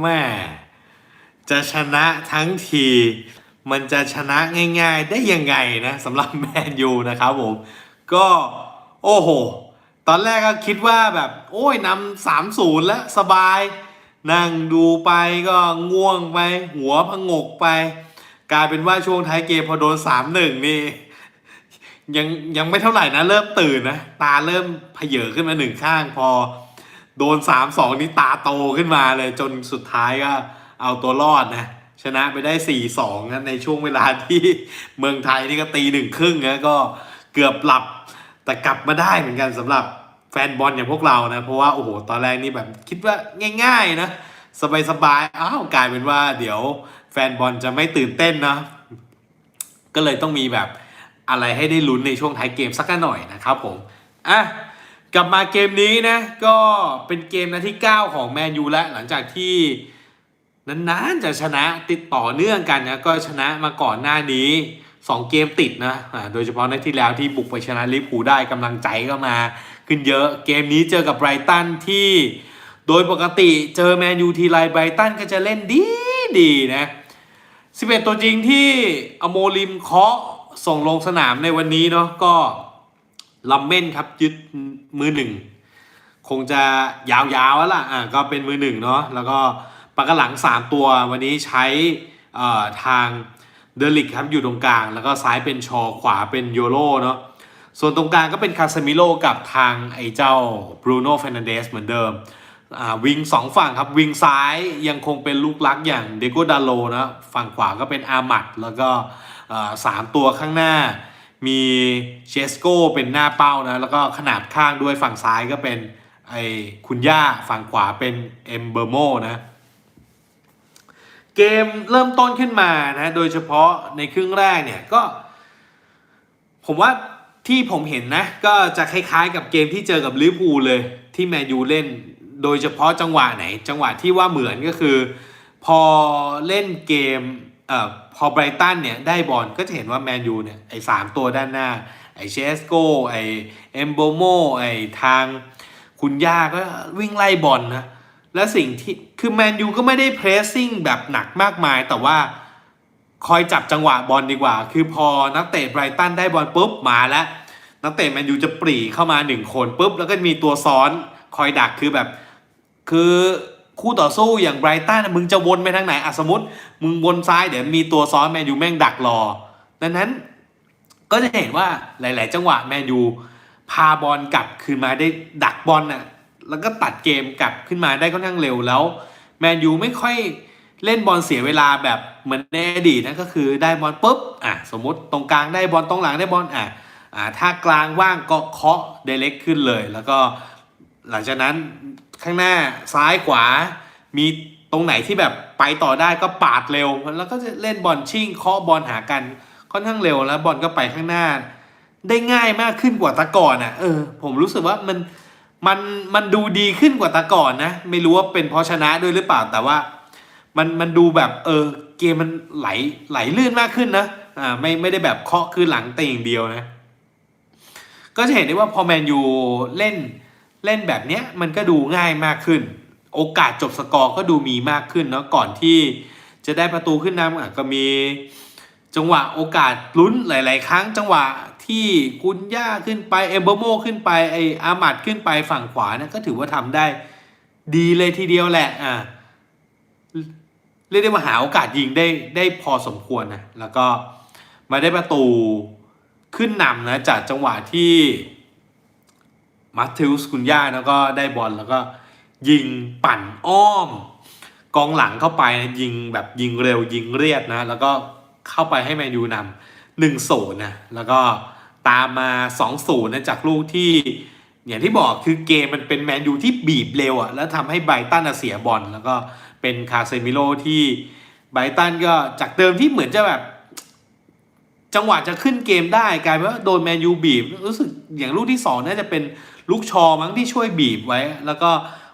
แม่จะชนะทั้งที มันจะชนะง่าย ๆ ได้ยังไงนะสำหรับแมนยูนะครับผม ก็โอ้โห ตอนแรกก็คิดว่าแบบ โอ้ยนำสามศูนย์แล้วสบาย นั่งดูไปก็ง่วงไป หัวพงกไป กลายเป็นว่าช่วงท้ายเกมพอโดนสามหนึ่งนี่ยังยังไม่เท่าไหร่นะ เริ่มตื่นนะ ตาเริ่มเพเยอขึ้นมาหนึ่งข้างพอ โดนสามสองนี่ตาโตขึ้นมาเลยจนสุดท้ายก็เอาตัวรอดนะชนะไปได้สี่สองนะในช่วงเวลาที่เมืองไทยนี่ก็ตีหนึ่งครึ่งนะก็เกือบหลับแต่กลับมาได้เหมือนกันสำหรับแฟนบอลอย่างพวกเรานะ เพราะว่า โอ้โห ตอนแรกนี่แบบคิดว่าง่าย ๆ นะ สบายๆอ้าวกลายเป็นว่า เดี๋ยวแฟนบอลจะไม่ตื่นเต้นนะ ก็เลยต้องมีแบบอะไรให้ได้ลุ้นในช่วงท้ายเกมสักหน่อยนะครับผม อะ กลับมาเกมนี้นะ ก็เป็นเกมนาที่ 9 ของแมนยูแล้วหลังจากที่นานๆจะชนะติดต่อเนื่องกันนะก็ชนะมาก่อนหน้านี้ 2 เกมติดนะโดยเฉพาะในที่แล้วที่บุกไปชนะลิเวอร์พูลได้กำลังใจก็มา ขึ้นเยอะเกมนี้เจอกับไบรตันที่ โดยปกติเจอแมนยูทีไรไบรตันก็จะเล่นดีดีๆนะ11 ตัวจริงที่อโมลิมเคาะส่งลงสนามในวันนี้เนาะก็ ลัมเม่นครับยึดมือหนึ่งคงจะยาวๆแล้วล่ะอะก็เป็นมือหนึ่งเนาะแล้วก็ปากหลัง 3 ตัววันนี้ใช้อ่อทางเดลิกครับอยู่ตรงกลาง แล้วก็ซ้ายเป็นชอขวาเป็นโยโรเนาะส่วนตรงกลางก็เป็นคาสมิโลกับทางไอ้เจ้าบรูโน่เฟนันเดสเหมือนเดิมวิงสองฝั่งครับ วิงซ้ายยังคงเป็นลูกลักอย่างเดโกดาโลนะ ฝั่งขวาก็เป็นอามัด แล้วก็สามตัวข้างหน้า มีเชสโกเป็นหน้าเป้านะแล้วก็ขนาดข้างด้วยฝั่งซ้ายก็เป็นไอคุณย่าฝั่งขวาเป็นเอมเบอร์โมนะเกมเริ่มต้นขึ้นมานะโดยเฉพาะในครึ่งแรกเนี่ยก็ ผมว่าที่ผมเห็นนะ ก็จะคล้ายๆกับเกมที่เจอกับลิเวอร์พูลเลย ที่แมนยูเล่น โดยเฉพาะจังหวะไหน จังหวะที่ว่าเหมือนก็คือ พอเล่นเกม ออพอไบรตันเนี่ยได้บอลก็จะเห็นว่าแมนยูเนี่ยไอ้สามตัวด้านหน้า ไอ้เชสโกไอ้เอมโบโมไอ้ทางคุณย่าก็วิ่งไล่บอลนะ และสิ่งที่คือแมนยูก็ไม่ได้เพรสซิ่งแบบหนักมากมาย แต่ว่าคอยจับจังหวะบอลดีกว่า คือพอนักเตะไบรตันได้บอลปุ๊บมาแล้ว นักเตะแมนยูจะปรีเข้ามาหนึ่งคนปุ๊บแล้วก็มีตัวซ้อนคอยดักคือแบบ คือ คู่ต่อสู้อย่างไบรตันมึงจะวนไปทางไหนอะสมมติ มึงวนซ้ายเดี๋ยวมีตัวซ้อนแมนยูแม่งดักรอ ดังนั้นก็จะเห็นว่าหลาย ๆ จังหวะแมนยูพาบอลกลับคืนมาได้ดักบอลน่ะแล้วก็ตัดเกมกลับขึ้นมาได้ค่อนข้างเร็วแล้วแมนยูไม่ค่อยเล่นบอลเสียเวลาแบบเหมือนในอดีตนะก็คือได้บอลปุ๊บอะสมมติตรงกลางได้บอลตรงหลังได้บอลอะอ่าถ้ากลางว่างก็เคาะเดเล็กขึ้นเลย แล้วก็ หลังจากนั้นข้างหน้าซ้ายขวา มีตรงไหนที่แบบไปต่อได้ก็ปาดเร็ว แล้วก็จะเล่นบอลชิ่งเคาะบอลหากันค่อนข้างเร็วแล้วบอลก็ไปข้างหน้า ได้ง่ายมากขึ้นกว่าตะก่อนอะเออ ผมรู้สึกว่ามันมันมันดูดีขึ้นกว่าตะก่อนนะ ไม่รู้ว่าเป็นเพราะชนะด้วยหรือเปล่าแต่ว่า มันมันดูแบบเออเกมมันไหลไหลลื่นมากขึ้นนะอ่าไม่ไม่ได้แบบเคาะคือหลังแต่อย่างเดียวนะ ก็จะเห็นได้ว่าพอแมนยูเล่น เล่นแบบเนี้ยมันก็ดูง่ายมากขึ้น โอกาสจบสกอร์ก็ดูมีมากขึ้นเนาะก่อนที่จะได้ประตูขึ้นนำอะก็มีจังหวะโอกาสลุ้นหลาย ๆ ครั้ง จังหวะที่คุณย่าขึ้นไปเอเบอร์โมขึ้นไปไออามัดขึ้นไปฝั่งขวานะก็ถือว่าทำได้ดีเลยทีเดียวแหละอ่าเรียกได้ว่าหาโอกาสยิงได้ได้พอสมควรนะแล้วก็มาได้ประตูขึ้นนำนะจากจังหวะที่ มาทิลส์คุนย่าแล้วก็ได้บอลแล้วก็ ยิงปั่นอ้อม กองหลังเข้าไปนะยิงแบบยิงเร็วยิงเรียดนะ แล้วก็เข้าไปให้แมนยูนำหนึ่งศูนย์นะแล้วก็ตามมาสองศูนย์นะจากลูกที่ อย่างที่บอกคือเกมมันเป็นแมนยูที่บีบเร็วอะแล้วทำให้ไบตันเสียบอลแล้วก็เป็นคาเซมิโลที่ไบตันก็จากเดิมที่เหมือนจะแบบ จังหวะจะขึ้นเกมได้กลายเป็นว่าโดนแมนยูบีบ รู้สึกอย่างลูกที่สองน่าจะเป็น ลูกชอมั้งที่ช่วยบีบไว้ แล้วก็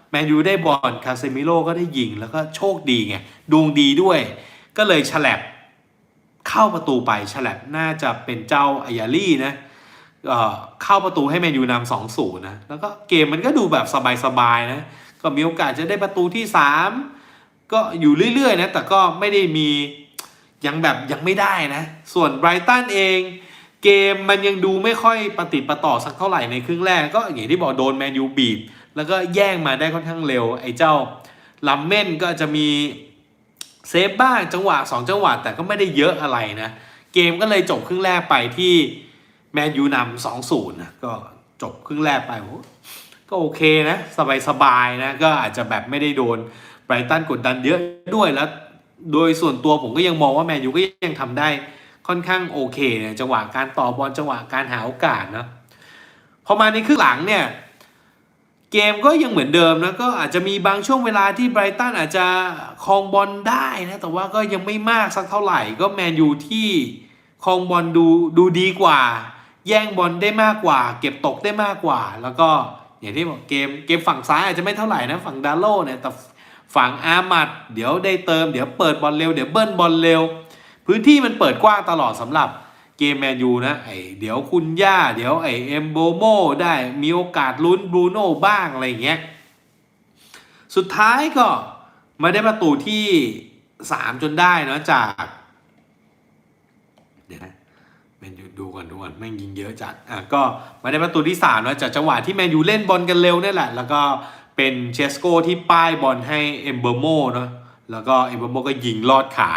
แมนยูได้บอลคาเซมิโลก็ได้ยิง แล้วก็โชคดีไงดวงดีด้วย ก็เลยฉลับเข้าประตูไปฉลับน่าจะเป็นเจ้าอายาลี่นะเเข้าประตูให้แมนยูนำสองศูนย์นะ แล้วก็เกมมันก็ดูแบบสบายๆนะ ก็มีโอกาสจะได้ประตูที่สามก็อยู่เรื่อยๆนะ แต่ก็ไม่ได้มียังแบบยังไม่ได้นะ ส่วนไบรตันเอง เกมมันยังดูไม่ค่อยปฏิดปต่อสักเท่าไหร่ในครึ่งแรก ก็อย่างที่บอกโดนแมนยูบีบ แล้วก็แย่งมาได้ค่อนข้างเร็ว ไอ้เจ้าลัมเม่นก็จะมีเซฟบ้างจังหวะ 2 จังหวะ แต่ก็ไม่ได้เยอะอะไรนะ เกมก็เลยจบครึ่งแรกไปที่แมนยูนำสองศูนย์นะก็จบครึ่งแรกไปโอ้ก็โอเคนะ สบายๆนะ ก็อาจจะแบบไม่ได้โดนไบรตันกดดันเยอะด้วยแล้ว โดยส่วนตัวผมก็ยังมองว่าแมนยูก็ยังทำได้ ค่อนข้างโอเคเนี่ยจังหวะการต่อบอลจังหวะการหาโอกาสนะพอมาในครึ่งหลังเนี่ยเกมก็ยังเหมือนเดิมนะก็อาจจะมีบางช่วงเวลาที่ไบรตันอาจจะครองบอลได้นะแต่ว่าก็ยังไม่มากสักเท่าไหร่ก็แมนยูที่ครองบอลดูดูดีกว่า แย่งบอลได้มากกว่า เก็บตกได้มากกว่า แล้วก็อย่างที่บอกเกมเกมฝั่งซ้ายอาจจะไม่เท่าไหร่นะฝั่งดาโลเนี่ยแต่ฝั่งอามัดเดี๋ยวได้เติมเดี๋ยวเปิดบอลเร็วเดี๋ยวเบิ้ลบอลเร็ว พื้นที่มันเปิดกว้างตลอดสำหรับเกมแมนยูนะไอเดี๋ยวคุณย่า เดี๋ยวไอเอมโบโมได้มีโอกาสลุ้นบรูโน่บ้างอะไรเงี้ย สุดท้ายก็มาได้ประตูที่ 3 จนได้เนาะจาก เดี๋ยวนะแมนยูดูก่อนดูก่อนแม่งยิงเยอะจัดอะก็มาได้ประตูที่3เนาะจากจังหวะที่แมนยูเล่นบอลกันเร็วนี่แหละ แล้วก็เป็นเชสโกที่ป้ายบอลให้เอมเบอร์โมเนาะแล้วก็เอมเบอร์โมก็ยิงลอดขา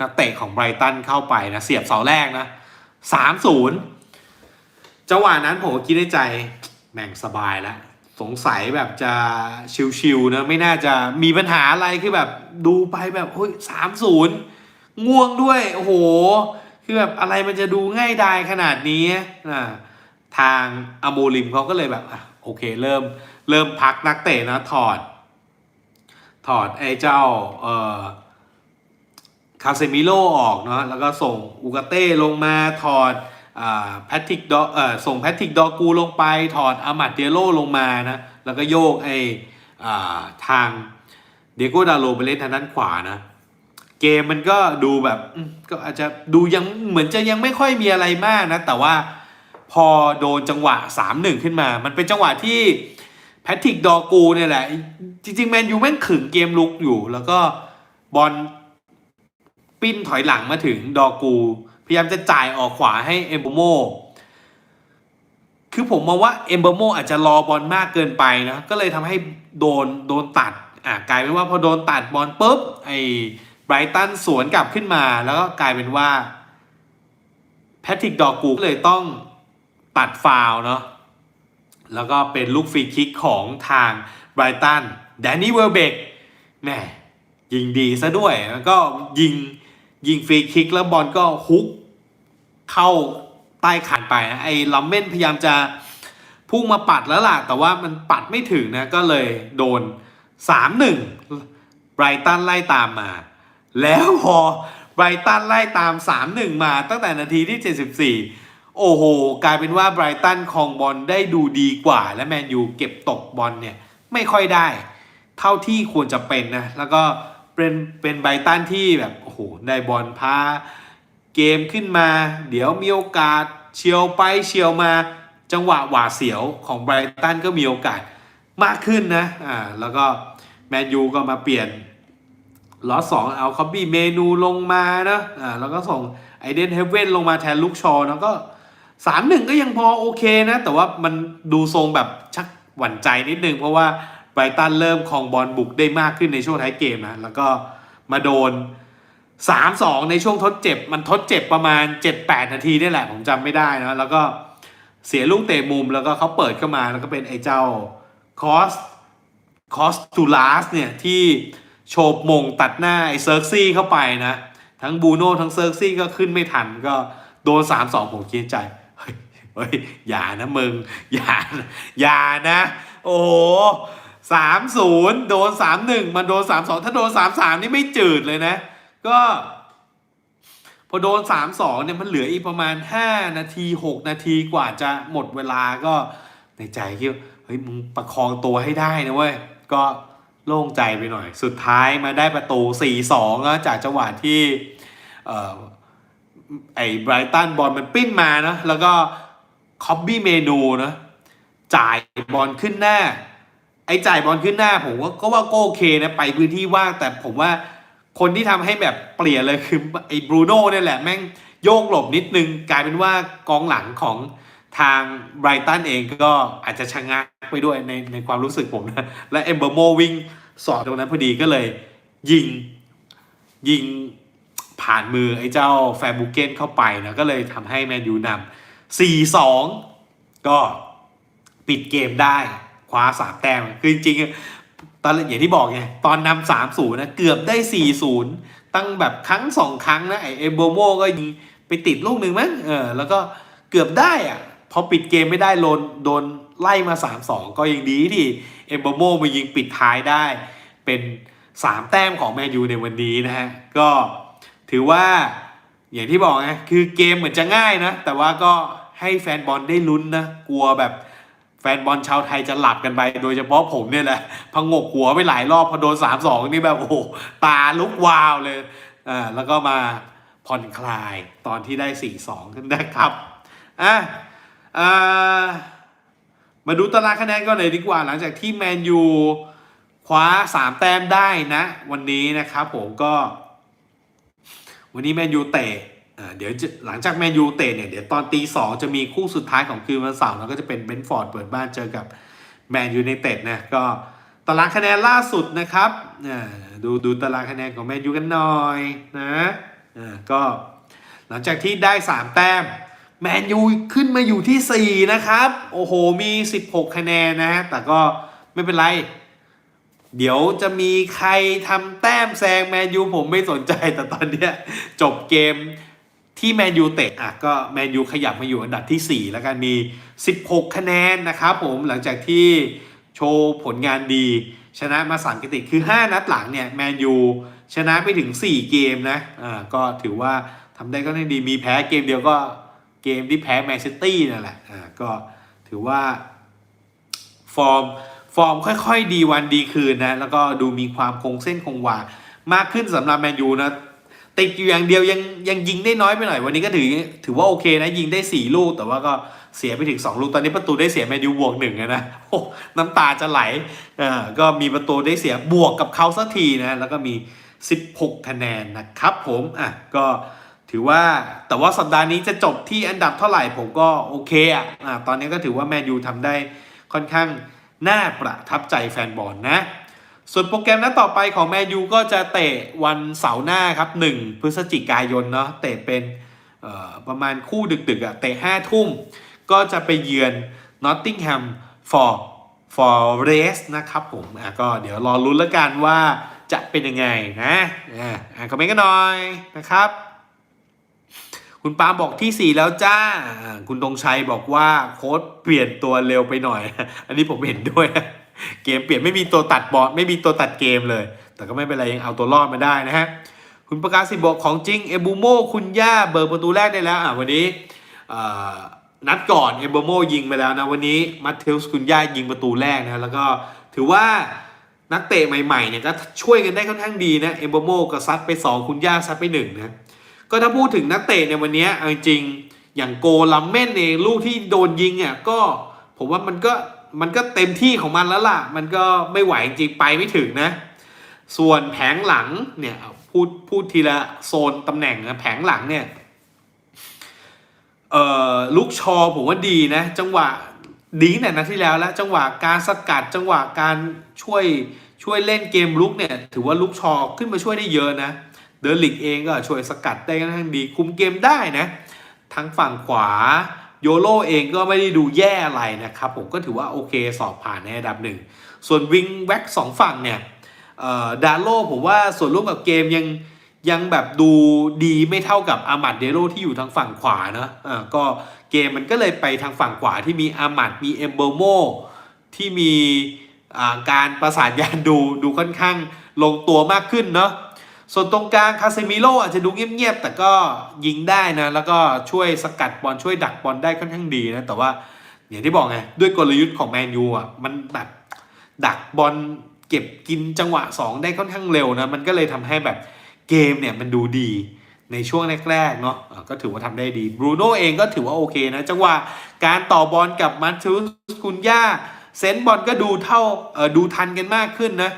นักเตะของไบรตันเข้าไปนะเสียบเสาแรกนะสามศูนย์จังหวะนั้นผมก็คิดในใจแม่งสบายแล้วสงสัยแบบจะชิวๆนะไม่น่าจะมีปัญหาอะไรคือแบบดูไปแบบเฮ้ยสามศูนย์ง่วงด้วย โอ้โห คือแบบอะไรมันจะดูง่ายดายขนาดนี้อ่าทางอโมลิมเขาก็เลยแบบอะโอเคเริ่มเริ่มพักนักเตะนะถอด ถอดไอ้เจ้าเอ่อ คาเซมิโลออกเนาะแล้วก็ส่งอูกาเต้ลงมาถอดแพทริกดอส่งแพทริกดอกูลงไปถอดอามัดเดียโลลงมานะแล้วก็โยกไอทางเดโกดาโลไปเล่นทางด้านขวานะเกมมันก็ดูแบบก็อาจจะดูยังเหมือนจะยังไม่ค่อยมีอะไรมากนะ แต่ว่าพอโดนจังหวะ 3-1 ขึ้นมา มันเป็นจังหวะที่แพทริกดอกูเนี่ยแหละ จริงๆ แมนยูแม่งขึงเกมลุกอยู่ แล้วก็บอล ปิ้นถอยหลังมาถึงดอกู พยายามจะจ่ายออกขวาให้เอมโบโมคือผมมองว่าเอมโบโมอาจจะรอบอลมากเกินไปนะก็เลยทำให้โดนโดนตัดอะกลายเป็นว่าพอโดนตัดบอลปุ๊บไอ้ไบรตันสวนกลับขึ้นมา แล้วก็กลายเป็นว่าแพทริกดอกูก็เลยต้องตัดฟาวเนาะแล้วก็เป็นลูกฟรีคิกของทางไบรตันแดนนี่เวลเบกแหมยิงดีซะด้วยแล้วก็ยิง ยิงฟรีคิกแล้วบอลก็ฮุกเข้าใต้คานไปนะไอ้ลัมเม่นพยายามจะพุ่งมาปัดแล้วล่ะ แต่ว่ามันปัดไม่ถึงนะ ก็เลยโดน 3-1ไบรตันไล่ตามมา แล้วพอไบรตันไล่ตาม 3-1 มาตั้งแต่นาทีที่ 74 โอ้โห กลายเป็นว่าไบรตันครองบอลได้ดูดีกว่า และแมนยูเก็บตกบอลเนี่ยไม่ค่อยได้ เท่าที่ควรจะเป็นนะ แล้วก็เป็นเป็นไบรตันที่แบบ โหได้บอลพาเกมขึ้นมา เดี๋ยวมีโอกาสเชียวไปเชียวมาจังหวะหวาเสียวของไบรตันก็มีโอกาสมากขึ้นนะ อ่า แล้วก็แมนยูก็มาเปลี่ยนล้อสองเอาคอบบี้เมนูลงมานะอ่า แล้วก็ส่งไอเดนเฮเว่นลงมาแทนลูกชอแล้วก็สามหนึ่งก็ยังพอโอเคนะ แต่ว่ามันดูทรงแบบชักหวั่นใจนิดนึง เพราะว่าไบรตันเริ่มครองบอลบุกได้มากขึ้นในช่วงท้ายเกมนะ แล้วก็มาโดน 3-2ในช่วงทดเจ็บ มันทดเจ็บประมาณ7-8นาทีนี่แหละผมจำไม่ได้นะแล้วก็เสียลูกเตะมุมแล้วก็เขาเปิดเข้ามาแล้วก็เป็นไอ้เจ้าคอสคอสตูลาสเนี่ยที่โฉบมงตัดหน้าไอ้เซิร์กซี่เข้าไปนะ ทั้งบูโน่ทั้งเซิร์กซี่ก็ขึ้นไม่ทันก็โดน3-2ผมคิดใจเฮ้ยเฮ้ยอย่านะมึง อย่า อย่านะ โอ้สามศูนย์โดนสามหนึ่งมันโดนสามสองถ้าโดนสามสามนี่ไม่จืดเลยนะ ก็พอโดนสามสองเนี่ยมันเหลืออีกประมาณห้านาทีหกนาทีกว่าจะหมดเวลาก็ในใจคิดเฮ้ยมึงประคองตัวให้ได้นะเว้ย ก็โล่งใจไปหน่อย สุดท้ายมาได้ประตู 4-2นะจากจังหวะที่เออไอ้ไบรตันบอลมันปิ้นมานะแล้วก็คอบบี้เมนูนะจ่ายบอลขึ้นหน้า ไอ้จ่ายบอลขึ้นหน้าผมว่าก็ว่าก็โอเคนะไปพื้นที่ว่างแต่ผมว่า คนที่ทำให้แบบเปลี่ยนเลยคือไอ้บรูโน่เนี่ยแหละแม่งโยกหลบนิดนึง กลายเป็นว่ากองหลังของทางไบรตันเองก็อาจจะชะงักไปด้วยในในความรู้สึกผมนะ และเอมเบอร์โมวิ่งสอดตรงนั้นพอดีก็เลย ยิงยิงผ่านมือไอ้เจ้าแฟร์บูเกนเข้าไปนะก็เลยทำให้แมนยูนำ4-2 ก็ปิดเกมได้คว้าสามแต้มคือจริงๆ ตอนอย่างที่บอกไงตอนนำสามศูนย์นะเกือบได้สี่ศูนย์ตั้งแบบครั้งสองครั้งนะไอเอมโบโมก็ยิงไปติดลูกหนึ่งมั้งเออแล้วก็เกือบได้อะพอปิดเกมไม่ได้โดนโดนไล่มาสามสองก็ยังดีที่เอมโบโมมายิงปิดท้ายได้เป็นสามแต้มของแมนยูในวันนี้นะฮะ ก็ถือว่าอย่างที่บอกไงคือเกมเหมือนจะง่ายนะ แต่ว่าก็ให้แฟนบอลได้ลุ้นนะ กลัวแบบ ฟนบอลชาวไทยจะหลับกันไป โดยเฉพาะผมเนี่ยแหละพังงกหัวไปหลายรอบพอโดนสามสองนี่แบบโอ้โหตาลุกวาวเลยอ่าแล้วก็มาผ่อนคลายตอนที่ได้สี่สองนะครับอะอ่ามาดูตารางคะแนนก็หน่อยดีกว่า หลังจากที่แมนยูคว้าสามแต้มได้นะ วันนี้นะครับผมก็ วันนี้แมนยูเตะ เดี๋ยวหลังจากแมนยูเตะเนี่ยเดี๋ยวตอนตีสองจะมีคู่สุดท้ายของคืนวันเสาร์แล้วก็จะเป็นเบนฟอร์ดเปิดบ้านเจอกับแมนยูในเตดนะก็ตารางคะแนนล่าสุดนะครับอ่าดูดูตารางคะแนนของแมนยูกันหน่อยนะอ่าก็หลังจากที่ได้ 3 แต้มแมนยูขึ้นมาอยู่ที่ 4 นะครับ โอ้โห มี 16 คะแนนนะฮะแต่ก็ไม่เป็นไร เดี๋ยวจะมีใครทำแต้มแซงแมนยูผมไม่สนใจแต่ตอนเนี้ยจบเกม ที่แมนยูเตะอะก็แมนยูขยับมาอยู่อันดับที่ 4 แล้วกันมี 16 คะแนนนะครับผมหลังจากที่โชว์ผลงานดี ชนะมา3กิติคือ 5 นัดหลังเนี่ยแมนยูชนะไปถึง 4 เกมนะอ่าก็ถือว่าทำได้ก็ได้ดีมีแพ้เกมเดียวก็เกมที่แพ้แมนซิตี้นั่นแหละอ่าก็ถือว่าฟอร์มฟอร์มค่อยๆ ดีวันดีคืนนะแล้วก็ดูมีความคงเส้นคงวามากขึ้นสำหรับแมนยูนะ ติดอยู่อย่างเดียวยังยังยิงได้น้อยไปหน่อย วันนี้ก็ถือถือว่าโอเคนะยิงได้ 4 ลูก แต่ว่าก็เสียไปถึง 2 ลูก ตอนนี้ประตูได้เสียแมนยูบวกหนึ่งนะโอ้น้ำตาจะไหลเอ่าก็มีประตูได้เสียบวกกับเขาสักทีนะแล้วก็มี 16คะแนนนะครับผมอะก็ถือว่าแต่ว่าสัปดาห์นี้จะจบที่อันดับเท่าไหร่ผมก็โอเคอะอะตอนนี้ก็ถือว่าแมนยูทำได้ค่อนข้างน่าประทับใจแฟนบอลนะ ส่วนโปรแกรมนัดต่อไปของแมนยูก็จะเตะวันเสาร์หน้าครับ 1 พฤศจิกายนเนาะเตะเป็นประมาณคู่ดึกๆอะเตะ5ทุ่ม ก็จะไปเยือน Nottingham for Forest นะครับผมอะก็เดี๋ยวรอลุ้นแล้วกันว่าจะเป็นยังไงนะอ่านคอมเมนต์กันหน่อยนะครับ คุณปาบอกที่ 4 แล้วจ้าอ่าคุณตรงชัยบอกว่าโค้ดเปลี่ยนตัวเร็วไปหน่อย อันนี้ผมเห็นด้วย เกมเปลี่ยนไม่มีตัวตัดบอลไม่มีตัวตัดเกมเลย แต่ก็ไม่เป็นไรยังเอาตัวรอดมาได้นะฮะคุณประกาศสิบอกของจริงเอบูโมคุณย่าเบิร์ประตูแรกได้แล้วอะวันนี้นัดก่อนเอบูโมยิงไปแล้วนะวันนี้มาเทลส์คุณย่ายิงประตูแรกนะแล้วก็ถือว่านักเตะใหม่ๆเนี่ยก็ช่วยกันได้ค่อนข้างดีนะเอบูโมก็ซัดไป 2 คุณย่าซัดไป1นะก็ถ้าพูดถึงนักเตะในวันนี้เอาจริงอย่างโกลัมเม่นเองลูกที่โดนยิงอะก็ผมว่ามันก็ มันก็เต็มที่ของมันแล้วล่ะ มันก็ไม่ไหวจริงไปไม่ถึงนะ ส่วนแผงหลังเนี่ยพูดพูดทีละโซนตำแหน่งนะแผงหลังเนี่ยเอ่อลูกชอผมว่าดีนะ จังหวะดีแต่นัดที่แล้วแล้ว จังหวะการสกัดจังหวะการช่วยช่วยเล่นเกมลุกเนี่ย ถือว่าลูกชอขึ้นมาช่วยได้เยอะนะ เดอร์ลิกเองก็ช่วยสกัดได้ค่อนข้างดีคุมเกมได้นะ ทั้งฝั่งขวา โยโลเองก็ไม่ได้ดูแย่อะไรนะครับ ผมก็ถือว่าโอเคสอบผ่านในระดับหนึ่ง ส่วนวิงแว็กสองฝั่งเนี่ยดาโลผมว่าส่วนร่วมกับเกมยังยังแบบดูดีไม่เท่ากับอามัดเดโรที่อยู่ทางฝั่งขวานะอ่าก็เกมมันก็เลยไปทางฝั่งขวาที่มีอามัดมีเอมเบอร์โมที่มีการประสานงานดูดูค่อนข้างลงตัวมากขึ้นเนาะ ส่วนตรงกลางคาเซมิโลอาจจะดูเงียบๆ แต่ก็ยิงได้นะ แล้วก็ช่วยสกัดบอลช่วยดักบอลได้ค่อนข้างดีนะ แต่ว่าอย่างที่บอกไง ด้วยกลยุทธ์ของแมนยูอะมันแบบดักบอลเก็บกินจังหวะ 2 ได้ค่อนข้างเร็วนะ มันก็เลยทำให้แบบเกมเนี่ยมันดูดีในช่วงแรกๆเนาะก็ถือว่าทำได้ดีบรูโน่เองก็ถือว่าโอเคนะ จังหวะการต่อบอลกับมัตทูสกุนย่าเซนบอลก็ดูเท่าเออดูทันกันมากขึ้นนะ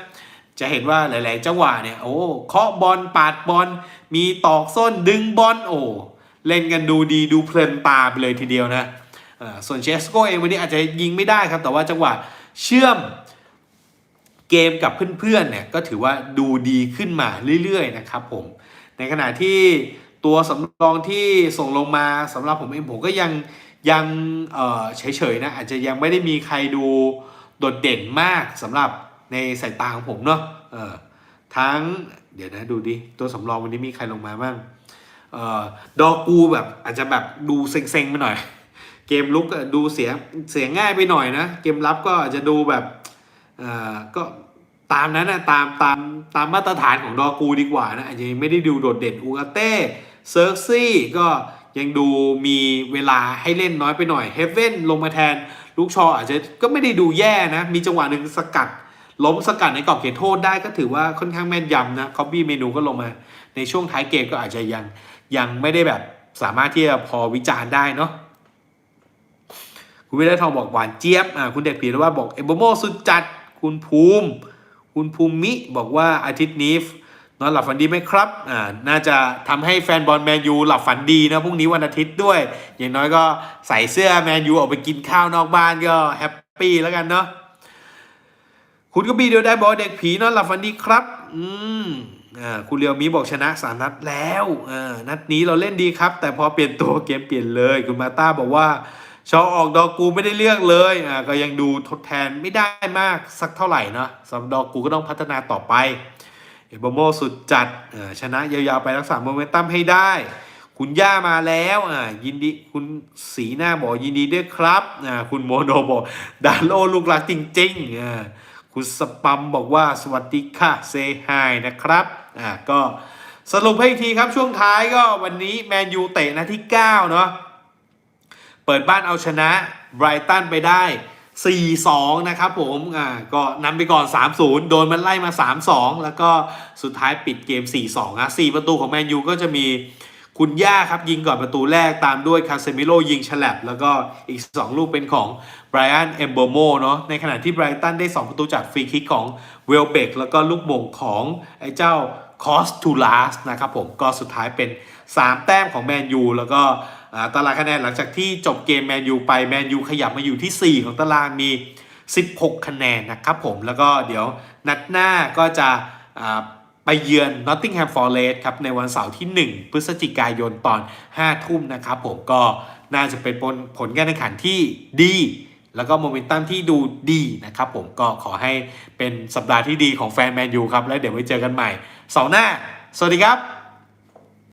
จะเห็นว่าหลาย ๆ จังหวะเนี่ยโอ้เคาะบอลปาดบอลมีตอกส้นดึงบอลโอ้เล่นกันดูดีดูเพลินตาไปเลยทีเดียวนะส่วนเชสโกเองวันนี้อาจจะยิงไม่ได้ครับ แต่ว่าจังหวะเชื่อมเกมกับเพื่อน ๆ เนี่ยก็ถือว่าดูดีขึ้นมาเรื่อย ๆ นะครับผม ในขณะที่ตัวสำรองที่ส่งลงมาสำหรับผมเองผมก็ยังยังเฉย ๆ นะ อาจจะยังไม่ได้มีใครดูโดดเด่นมากสำหรับ ในสายตาของผมเนาะเออทั้งเดี๋ยวนะดูดิ ตัวสำรองวันนี้มีใครลงมาบ้างเออดอกูแบบอาจจะแบบดูเซ็งๆไปหน่อย เกมลุกดูเสียเสียง่ายไปหน่อยนะ เกมรับก็อาจจะดูแบบเอ่อก็ตามนั้นนะตามตามตามมาตรฐานของดอกูดีกว่านะอาจจะไม่ได้ดูโดดเด่นอูกาเต้เซิร์กซี่ก็ยังดูมีเวลาให้เล่นน้อยไปหน่อยเฮเว่นลงมาแทน ลูกชออาจจะก็ไม่ได้ดูแย่นะ มีจังหวะหนึ่งสกัด ล้มสกัดในกรอบเขตโทษได้ก็ถือว่าค่อนข้างแม่นยำนะคอบบี้เมนูก็ลงมาในช่วงท้ายเกมก็อาจจะยังยังไม่ได้แบบสามารถที่จะพอวิจารณ์ได้เนาะคุณวิไลทองบอกหวานเจี๊ยบอ่าคุณเด็กผีว่าบอกเอโบโมสุดจัด คุณภูมิ คุณภูมิบอกว่าอาทิตย์นี้นอนหลับฝันดีไหมครับอ่าน่าจะทำให้แฟนบอลแมนยูหลับฝันดีนะพรุ่งนี้วันอาทิตย์ด้วย อย่างน้อยก็ใส่เสื้อแมนยูออกไปกินข้าวนอกบ้านก็แฮปปี้แล้วกันเนาะ คุณก็บีเดียวได้บอกเด็กผีนอนหลับฝันดีครับ อืมอ่าคุณเรียวมีบอกชนะสามนัดแล้วอ่านัดนี้เราเล่นดีครับ แต่พอเปลี่ยนตัวเกมเปลี่ยนเลย คุณมาต้าบอกว่าชอออกดอกกูไม่ได้เลือกเลยอ่าก็ยังดูทดแทนไม่ได้มากสักเท่าไหร่เนาะสำหรับดอกกูก็ต้องพัฒนาต่อไปเอเบโมสุดจัดอ่าชนะยาวๆไปรักษาโมเมนตัมให้ได้ คุณย่ามาแล้วอ่ายินดีคุณสีหน้าบอกยินดีด้วยครับอ่าคุณโมโนบอกดาโลลูกหลักจริงๆอ่า คุณสปัมบอกว่าสวัสดีค่ะเซฮายนะครับอ่าก็สรุปให้อีกทีครับช่วงท้ายก็วันนี้แมนยูเตะนาที่ 9 เนาะเปิดบ้านเอาชนะไบรตันไปได้ 4-2 นะครับผมอ่าก็นำไปก่อน 3-0 โดนมันไล่มา 3-2 แล้วก็สุดท้ายปิดเกม 4-2อะ4ประตูของแมนยูก็จะมี คุณย่าครับยิงก่อนประตูแรกตามด้วยคาเซมิโลยิงฉลับแล้วก็อีก 2 ลูกเป็นของไบรอันเอมโบโมเนาะในขณะที่ไบรตันได้ 2 ประตูจากฟรีคิกของเวลเบกแล้วก็ลูกโมงของไอ้เจ้าคอสตูลาสนะครับผมก็สุดท้ายเป็น 3 แต้มของแมนยูแล้วก็ตารางคะแนนหลังจากที่จบเกมแมนยูไปแมนยูขยับมาอยู่ที่ 4 ของตารางมี 16 คะแนนนะครับผมแล้วก็เดี๋ยวนัดหน้าก็จะ ไปเยือนนอตติงแฮมฟอร์เรสครับในวันเสาร์ที่ 1 พฤศจิกายนตอน 5 ทุ่มนะครับผมก็น่าจะเป็นผลผลการแข่งขันที่ดี แล้วก็โมเมนตัมที่ดูดีนะครับผมก็ขอให้เป็นสัปดาห์ที่ดีของแฟนแมนยูครับ แล้วเดี๋ยวไว้เจอกันใหม่เสาร์หน้า สวัสดีครับ